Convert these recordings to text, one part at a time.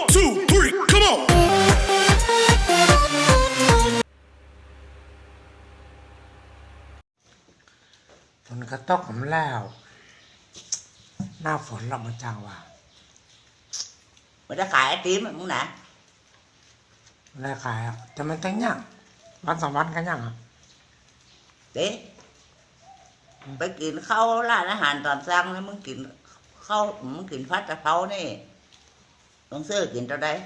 One, two, three, come on. ฝนก็ตกผมแล้ว หน้าฝนเรามาจังว่า Mày đã khải tím mày muốn nè ไม่ได้ขายอะแต่มันต้องย่างวันสองวันก็ย่างอะ Đi Phải kiện khâu là nó hành toàn xăng nó muốn kiện khâu muốn kiện phát ra khâu nè Con sư kiện tao đây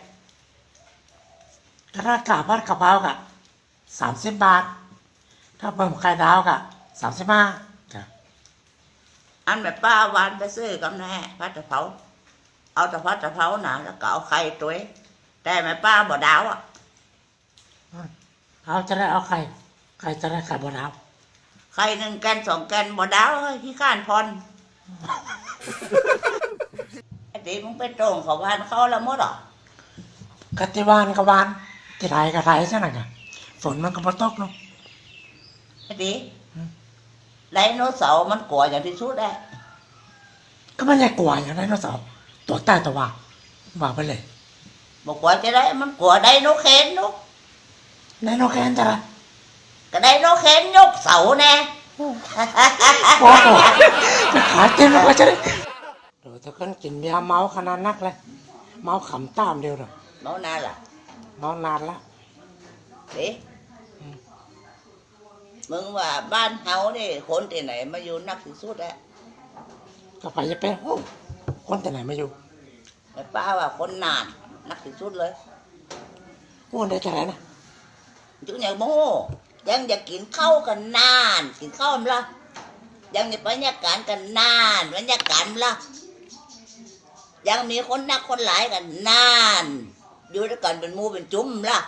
ถ้าราคาพัดกะเพรากะสามสิบบาท ถ้าเพิ่มไข่ดาวกะสามสิบห้าจ้ะ Anh mày ba van phải sư cầm nè phát ra khâu Ao tao phát ra khâu nè nó cạo khay tuổi Đây mày ba bỏ đáo á เอาจะได้เอาไข่ไข่จะได้ไข่บนดาว Khay nâng canh sòng canh bỏ đáo thôi khi khăn phon Cái tí muốn biết trồn khẩu van khâu là mốt à กติวานกวานที่ไรก็ไรใช่ไหมกะฝนมันก็มาตกเนาะ Cái tí Đấy nó sầu มัน của อย่างที่สุดได้ก็ไม่ใช่กลัวอย่างไรเนาะสาวตัวใต้ตัวว่าว่าไปเลย một quả cái đấy มัน của đây nó khen nó ในโลแคนจะไร cái đây nó khen nhúc sầu nè โอ้โหจะขายเต็มแล้วก็จะได้ เดี๋ยวจะขึ้นกินยร์เมาขนาดนักเลย เมาขำตามเดียวเด้อ nó na là นอนนานละ đi มึงว่าบ้านเฮานี่คนที่ไหนมาอยู่นักที่สุดอะก็ไปจะเป็นคนแต่ไหนมาอยู่แต่ป้าว่าคนนานนักที่สุดเลยโอ้ได้แต่ไหนนะจุอย่างโมยังอยากกินข้าวกันนานกินข้าวมั้ยละยังจะบรรยากาศกันนานบรรยากาศมั้ยละ ยล่ะยังอยากบรรยากาศกันนานบรรยากาศมั้ยล่ะยังมีคนนักคนหลายกันนาน อยู่ด้วยกันเป็นหมูเป็นจุ้มล่ะ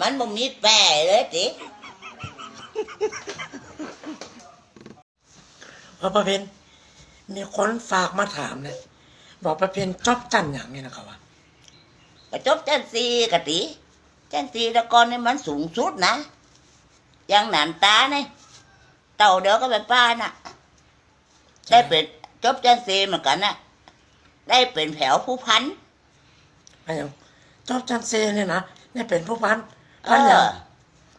มันบ่มีแปรเลยติเพราะประเพณมีคนฝากมาถามเลยบอกประเพณจอบจันอย่างนี้นะครับว่ากระจบจันซีกะติจันซีตะกอนนี่มันสูงสุดนะอยังหนานตาเนี่ยเต่าเดียวก็ไปป้าน่ะ ได้เป็นจบจันซีเหมือนกันน่ะ ได้เป็นแผวผู้พันอะไรอย่างจอบจันเซเนี่ยนะเนี่ยเป็นผู้พันเอพันอย่างอ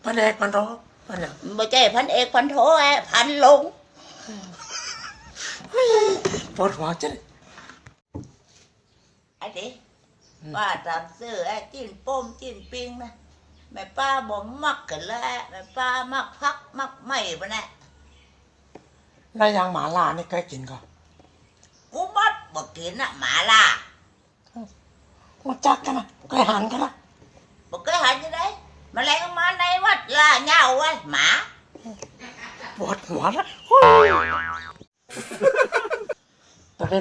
พันแรกพันรองพันอย่างไม่ใช่พันเอกพันโทไอ้พันลงปวดหัวจะได้ไอ้ดิป้าตามซื้อไอ้จิ้นป้มจิ้นปิงนะแม่ป้าบ่มักกันแล้วแม่ป้ามักพักมักไม่ปะเนี่ยแล้วอยางหมาล่านี่เคยกินก่อนกู มัดบ่กินน่ะหมาล่ามันจักกันนะเคยหันกันนะบ่เคยหันจะได้มาแรงมาในวัดล่าเหย้าไว้หมาปวดหัวแล้วแต่เป็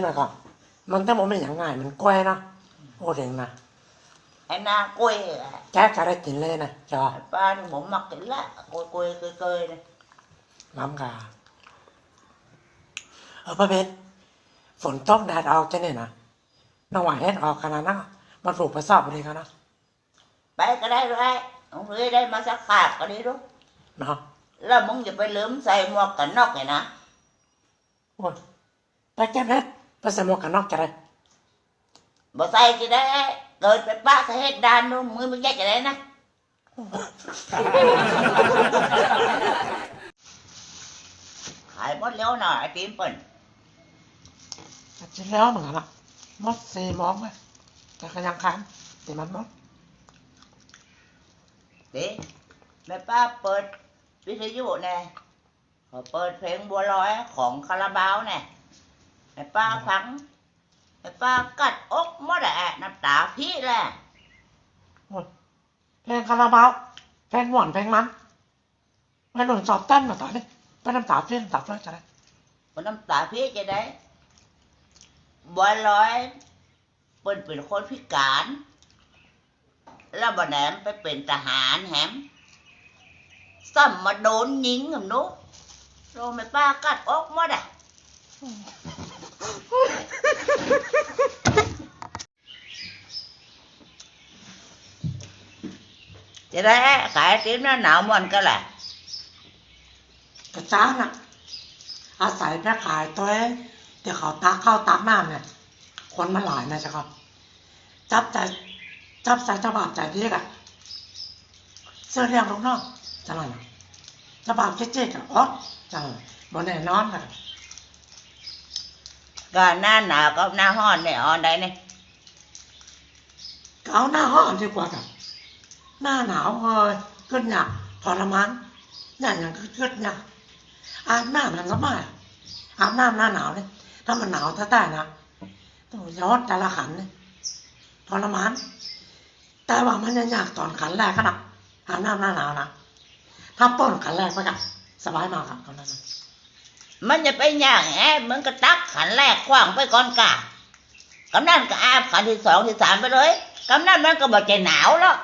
นไงก่อนมันแต่มันไม่อย่างง่ายมันแกว้นะโอ้เด็งนะไอ้หน้ากุ้ยอะแกก็ได้กินเลยนะจอไอ้ป้านี่บ่มักกินละกุ้ยกุ้ยๆเกยๆนะน้ำกาเออประเพณฝนตกแดดออกจะเนี่ยนะน้องหวานเฮ็ดออกขนาดนั้นอะมันปลูกไปสอบเลยกันนะไปก็ได้ด้วยเอาเฮ้ยได้มาสักขาบก็ดีด้วยเนาะแล้วมึงอย่าไปลืมใส่หมวกกันน็อกไงนะโอ้ยไปแก้เพชรไปใส่หมวกกันน็อกจะได้บ่ใส่จะได้เกิดไปป้าใส่เฮ็ดดานนู่นมือมึงแยกจะได้นะขายหมดแล้วหน่อยไอ้ตีมเปิ่นแต่ จริงแล้วเหมือนกันนะมดสี่โมองเลยแต่ก็ยังคันแต่มันมดดิแม่ป้าเปิดวิทยุแน่ขอเปิดเพลงบัวลอยของคาราบาวแน่แม่ป้าฟังแม่ป้ากัดอกหมดอะน้ำตาพี่แหละโอ้ยเพลงคาราบาวเพลงหวานเพลงมันไม่หนุนสอบเต้นมาตอนนี้ไปน้ำตาเพี้ยนตับเลยจะได้มันน้ำตาพี่จะได้ บัวลอยเปิ่นเป็นคนพิการ แล้วบ่แหนมไปเป็นทหารแหมซ้ำมาโดนยิงกับนุ๊กโดนแม่ป้ากัดอกหมดอะจะได้ขายติ้มหน้าหนาวมันก็แหละกระจ้างอะอาศัยแม่ขายตัว เองเดี๋ยวเขาตักข้าวตักน้ำเนี่ยคนมันหลายนะจ๊ะครับ จับใจจับใจเจ้าบ่าวใจดีกันเสื้อเรียงลูกน้องจังหวะนะเจ้าบ่าวเจ๊ๆกันอ๋อจังบนแน่นอนกันก็หน้าหนาวกับหน้าร้อนเนี่ยเออนได้เนี่ยก็เอาหน้าห้อนดีกว่ากันหน้าหนาวเฮ้ยขึ้นหนักทรมานอย่างอย่างก็ขึ้นหนักอาบน้ำมันก็ไม่อาบน้ำหน้าหนาวเนี่ย ถ้ามันหนาวถ้าได้นะต้องย้อนแต่ละขันเนี่ยทรมาน แต่ว่ามันยังยากตอนขันแรกก็นะอาบน้ำหน้าหนาวนะถ้าป้อนขันแรกไปกันสบายมากครับตอนนั้นนะมันจะไปอย่างแอบมึงก็ตักขันแรกขว้างไปก่อนกะกำนันก็อาบขันที่สองที่สามไปเลยกำนันมันก็บอกใจหนาวแล้ว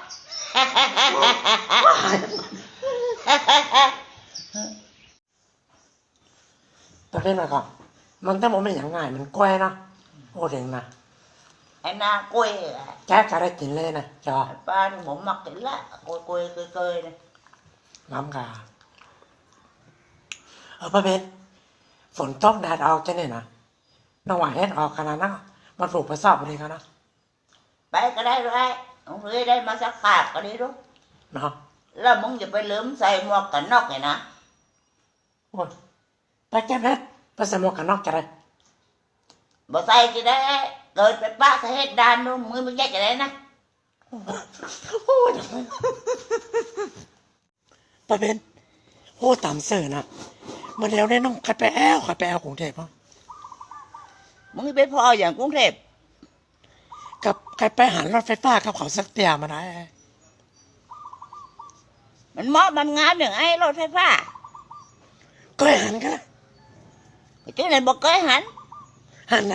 แต่เป็นไรครับ มันแต่มันไม่อย่างง่ายมันแกว้นะโอ้เด็งนะไอ้หน้ากล้วยอะแกก็ได้กินเลยนะจอไอ้ป้านี่ผมมักกินละกล้วยกล้วยๆเกยๆเนี่ยน้ำกาเออประเภทฝนตกแดดออกจะเนี่ยนะน้องหวานเฮ็ดออกขนาดนั้นมันปลูกไปสอบอะไรกันนะไปก็ได้ด้วยมึงเฮ้ยได้มาสักขาบก็ดีด้วยเนาะแล้วมึงอย่าไปลืมใส่หมวกกันน็อกเลยนะโอ้ยไปแก้เพชร ไปใส่หมวกกันน็อกจะได้บ่ใส่จะได้เกิดไปป้าใส่เฮ็ดดานดูมือมึงแยกจะได้นะโอ้ยประเภทโอ้ตามเสือนะมันเดี๋ยวได้น้องใครไปแอลใครไปแอลกรุงเทพมั้งมึงไปพออย่างกรุงเทพกับใครไปหันรถไฟฟ้ากับเขาสักเตียมาได้มันเหมาะมันงามอย่างไอ้รถไฟฟ้าก็เลยหันกัน นะที่ไหนบอกเคยหันหันไหน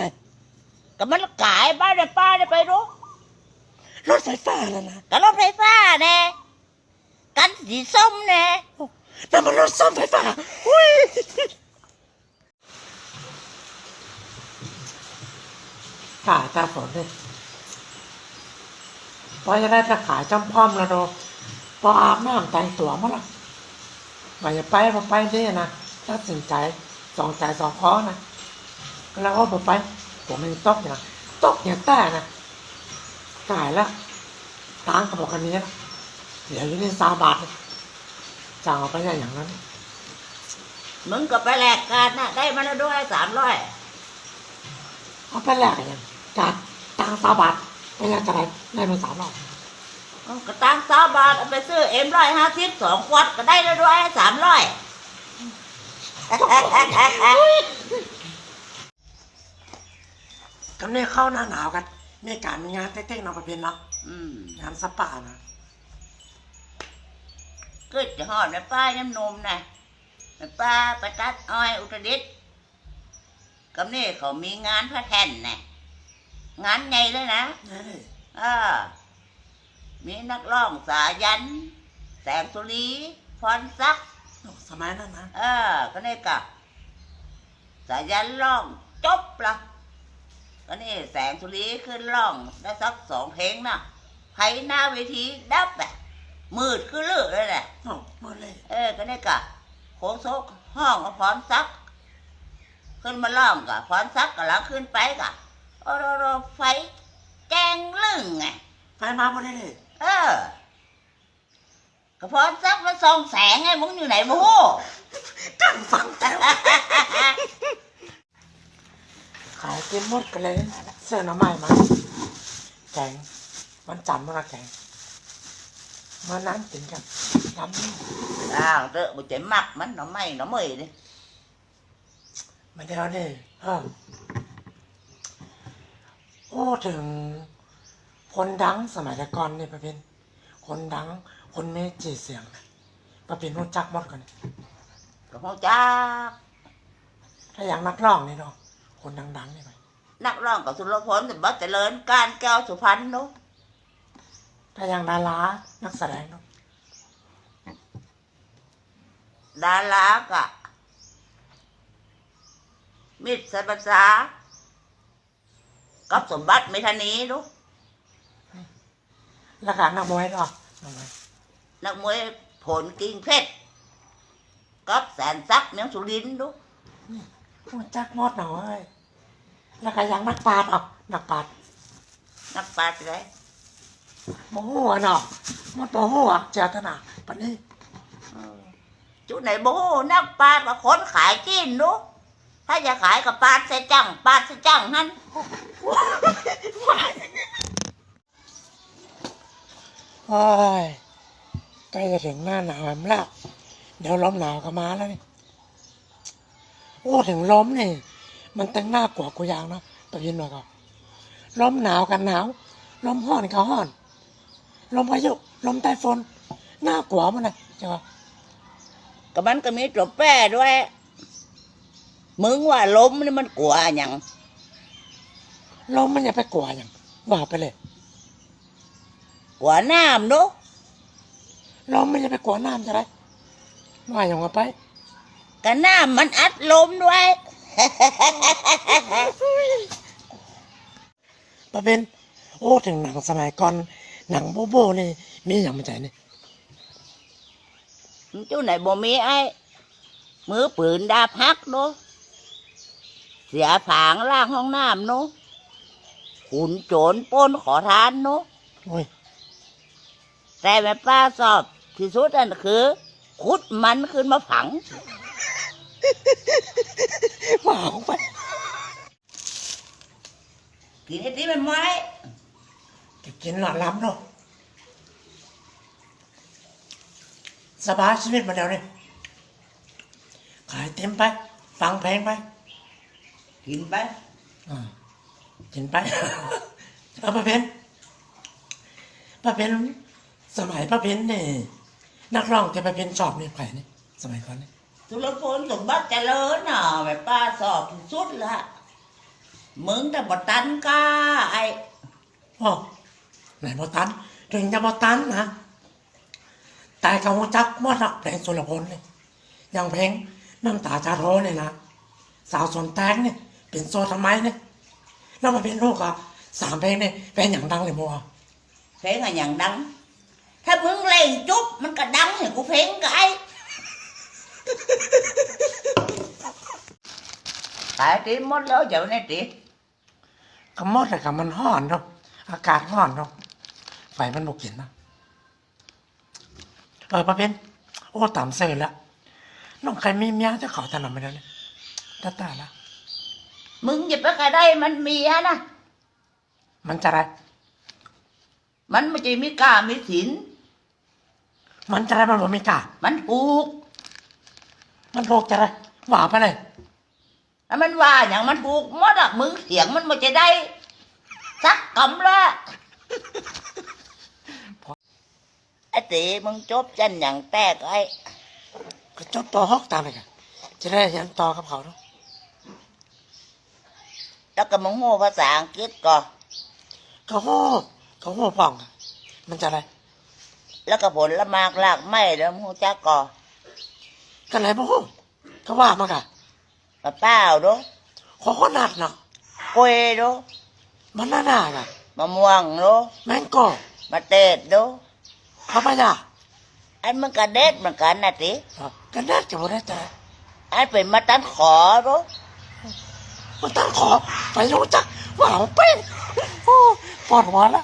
ก็มันขายบ้านในป้าได้ไปดูรถไฟฟ้าแล้วนะก็รถไฟฟ้าแน่กันสีส้มแน่นั่นมันรถซ่อมไฟฟ้าอุ้ยขายตาฝนเลยพอจะได้จะขายจำพร้อมแล้วโดพออาบน้ำแต่งตัวมาละว่าจะไปพอไปนี่นะตัดสินใจ สองใจสองคอนะแล้วก็พอไป ผมมันตกอย่างตกอย่างแต่นะขายแล้วตังค์ก็บอกกันนี้นะเดี๋ยวอยู่ในซาบาทจะเอาไปได้อย่างนั้น มึงก็ไปแลกกันนะได้มาแล้วด้วยสามร้อยเอาไปแลกกันยังจากตังค์ซาบาทไปแลกอะไรได้มาสามรอบก็ตังสามบาทเอาไปซื้อเอ็มร้อยห้าสิบสองขวดก็ได้แล้วด้วยสามร้อย กันเนี่ยเข้าหน้าหนาวกันมีการมีงานเต้ๆนอกประเพณีเนาะอืมงานสปานะก็จะหอดในป้าน้ำนมนะในป้าประตัดอ้อยอุตรดิตถ์กับนี่เขามีงานพระแท่นนะงานใหญ่เลยนะเฮ้ยเออมีนักร้องสายัน แสงสุรีพรซักดิ์ สมัยนั้นนะเออก็นี่กับสายันร้องจบละก็นี่แสงสุรีขึ้นร้องได้สักสองเพลงนะไผหน้าเวทีดับแบบมืดคือเลือเลยแหละโอ้หมดเลย เออก็นี่กับโคโซกห้องกับพรซักดิ์ขึ้นมาร้องกับพรซักดิ์กับแล้วขึ้นไปกับโอโรโรไฟแจ้งลึงไงไปมาหมดเลยเลย เออก็พรซักดิ์มันส่องแสงไงมึงอยู่ไหนโมโหตั้งฟังแต่ขายกินหมดกันเลย เสื้อหน้ำใหม่มาแกงมันจำมาละแกงมานั่งกินกันน้ำนี่อ้าวเตอะบุใจมักมัน nó mày nó mày đi มาเดี๋ยวนี่เออโอ้ถึงคนดังสมัยแต่ก่อนนี่ประเป็นคนดัง คนมีจีเสียงนะประเป็นรู้จักหมดกัน rồi không cha ถ้าอย่างนักร้องนี่เนาะคนดังๆนี่ไป nắc rong cả xuân lô phốn thì bắt tay lớn can keo chủ phán đâu ถ้าอย่างดารานักแสดงเนาะ đá lá cả mít xe bát giá cấp sổ bắt mấy thanh ý đâu แล้วก็นักมวยเนาะนักมวย nắc muối phốn kinh phết cấp sản sắc miếng số lín đâu รู้จักหมดหน่อย แล้วก็อย่างนักปราดออกนักปราดนักปราชญ์ไรโมโหอะเนาะมันโมโหอะเจตนาปานนี้จุไหนโบนักปราชญ์กับคนขายจีนดูถ้าจะขายกับปราชญ์เสจังปราชญ์เสจังฮันโอ้ยใกล้จะถึงหน้าหนาวแล้ว เดี๋ยวลมหนาวก็มาแล้วนี่โอ้ถึงลมนี่ มันตั้งหน้ากว่ากูอย่างเนาะตะยินมาก็ลมหนาวกันหนาวลมห้อนก็ห้อนลมพายุลมไต้ฝนหน้ากว่ามันเลยใช่ปะก็มันก็มีตัวแป้ด้วย มึงว่าล้มนี่มันกลัวอย่างลมมันอย่าไปกลัวอย่างว่าไปเลยกลัวน้ำดู ลมมันอย่าไปกลัวน้ำจะไรว่าอย่างว่าไปก็น้ำมันอัดลมด้วยประเป็นโอ้ถึงหนังสมัยก่อนหนังโบโบนี่มีอย่างมันใจนี่จุไหนบ่มีไอ้มือปืนดาบฮักดูเสียผางล่างห้องน้ำนูขุนโจรปล้นขอทานนูโอ้ยแต่แม่ป้าสอบ ที่สุดนั่นคือขุดมันขึ้นมาฝังว่าออกไปกินไอ้ที่มันไม้จะกินหลอดล้ำเนาะสบายชีวิตมาแล้วนี่ขายเต็มไป ฟังเพลงไป กินไปอ่ากินไป เอาป้าเพนป้าเพนสมัยป้าเพนนี่ นักร้องที่ป้าเพนชอบนี่ใครนี่สมัยก่อนนี่สุรพลสมบัติเจริญน่ะแม่ป้าสอบที่สุดละมึงแต่บตันก้าไอ้อ๋อไหนบอตันถึงจะบอตันนะแต่กับหัวจักมอดักเพลงสุรพลเลยอย่างเพลงน้ำตาจาโทเนี่ยนะสาวสวนแตงเนี่ยเป็นโซทำไมเนี่ยแล้วมาเป็นลูกอะสามเพลงเนี่ยเป็นอย่างดังเลยมัวเพลงอะอย่างดัง ถ้ามึงเล่นจุ๊บมันก็ดังเห็นกูเพลงกับไอ้ขายตีหมดแล้วเดี๋ยวนี้ตีก็หมดเลยกับมันห้อนเนาะอากาศห้อนเนาะไฟมันบกกินนะเออป้าเพนโอ้ตามเซอร์แล้วน้องใครมีเมียจะขอถนอมไปแล้วเนี่ยตาตาละมึงอย่าไปกระได้มันมีฮะนะมันจะอะไร มันไม่ใช่มีกล้ามีสิน มันจะอะไรมันบ่มีกามันปลูก มันโรคจะอะไรว่าไปเลยแล้วมันว่าอย่างมันปลูกหมดอะมึงเสียงมันไม่จะได้สักกำละไอ้ตีมึงจบจันอย่างแตกไอ้ก็จบต่อฮอกตามเลยกันจะได้ยันต่อกับเขาเนาะแล้วก็มึงโง่ภาษาอังกฤษก่อนเขาโห่เขาโห่พ่องอะมันจะอะไร แล้วก็ผลละหมากลากไม้แล้วมึงรู้จักก่อกันอะไรบ่โห่เขาว่ามากะมะเป้าวดูขอคนนัดเนาะกล้วยดูมันน่าหน้ากะมะม่วงดูแมงโก้มะเตดดูเขาไปจ้ะอันมันก็เด็ดเหมือนกันนะติกันนัดจะบ่ได้จะอะไรอันเป็นมาตันขอดูมันตั้งขอไปรู้จักว่าเอาเป็นโอ้ปวดหัวละ